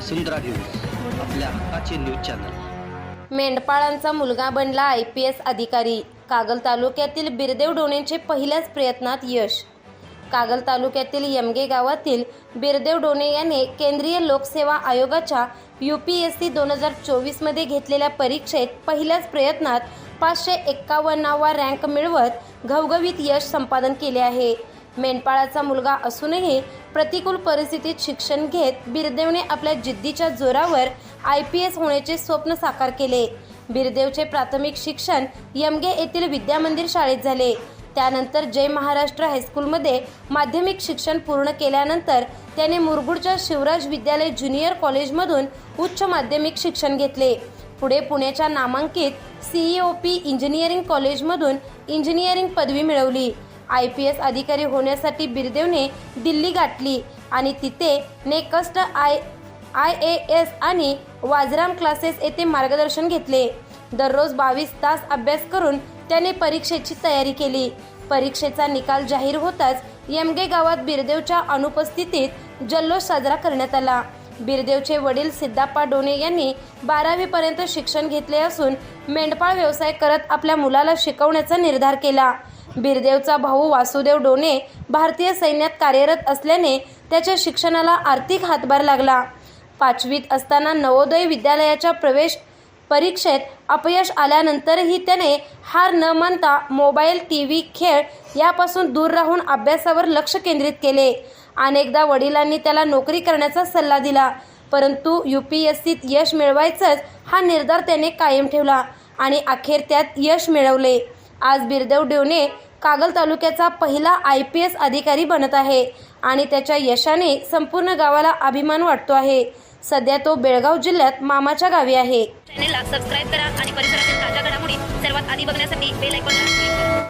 वसुंधरा news आपल्या हक्काचे news channel. मेंढपाळांचा मुलगा बनला आय पी एस अधिकारी. कागल तालुक्यातील बिरदेव डोणेंचे पहिल्याच प्रयत्नात यश. कागल तालुक्यातील यमगे गावातील बिरदेव डोणे याने केंद्रीय लोकसेवा आयोगाच्या यू पी एस सी दोन हजार चोवीसमध्ये घेतलेल्या परीक्षेत पहिल्याच प्रयत्नात पाचशे एक्कावन्नावा रँक मिळवत घवघवीत यश संपादन केले आहे. मेंढपाळाचा मुलगा असूनही प्रतिकूल परिस्थितीत शिक्षण घेत बिरदेवने आपल्या जिद्दीच्या जोरावर आय पी एस होण्याचे स्वप्न साकार केले. बिरदेवचे प्राथमिक शिक्षण यमगे येथील विद्यामंदिर शाळेत झाले. त्यानंतर जय महाराष्ट्र हायस्कूलमध्ये माध्यमिक शिक्षण पूर्ण केल्यानंतर त्याने मुरगुडच्या शिवराज विद्यालय ज्युनियर कॉलेजमधून उच्च माध्यमिक शिक्षण घेतले. पुढे पुण्याच्या नामांकित सीईओ पी इंजिनिअरिंग कॉलेजमधून इंजिनिअरिंग पदवी मिळवली. आय पी एस अधिकारी होण्यासाठी बिरदेवने दिल्ली गाठली आणि तिथे next I I A S आणि वाजराम क्लासेस येथे मार्गदर्शन घेतले. दररोज बावीस तास अभ्यास करून त्याने परीक्षेची तयारी केली. परीक्षेचा निकाल जाहीर होताच यमगे गावात बिरदेवच्या अनुपस्थितीत जल्लोष साजरा करण्यात आला. बिरदेवचे वडील सिद्धाप्पा डोणे यांनी बारावीपर्यंत शिक्षण घेतले असून मेंढपाळ व्यवसाय करत आपल्या मुलाला शिकवण्याचा निर्धार केला. बिरदेवचा भाऊ वासुदेव डोणे भारतीय सैन्यात कार्यरत असल्याने त्याच्या शिक्षणाला आर्थिक हातभार लागला. पाचवीत असताना नवोदय विद्यालयाच्या प्रवेश परीक्षेत अपयश आल्यानंतरही त्याने हार न मानता मोबाईल टी व्ही खेळ यापासून दूर राहून अभ्यासावर लक्ष केंद्रित केले. अनेकदा वडिलांनी त्याला नोकरी करण्याचा सल्ला दिला परंतु यू पी एस सीत यश मिळवायचंच हा निर्धार त्याने कायम ठेवला आणि अखेर त्यात यश मिळवले. आज बिरदेव डेवणे कागल तालुक्याचा पहिला आय पी एस अधिकारी बनत आहे आणि त्याच्या यशाने संपूर्ण गावाला अभिमान वाटतो आहे. सध्या तो बेळगाव जिल्ह्यात मामाच्या गावी आहे. चॅनेलला सबस्क्राईब करा आणि परिसरातील ताज्या घडामोडी सर्वात आधी बघण्यासाठी बेल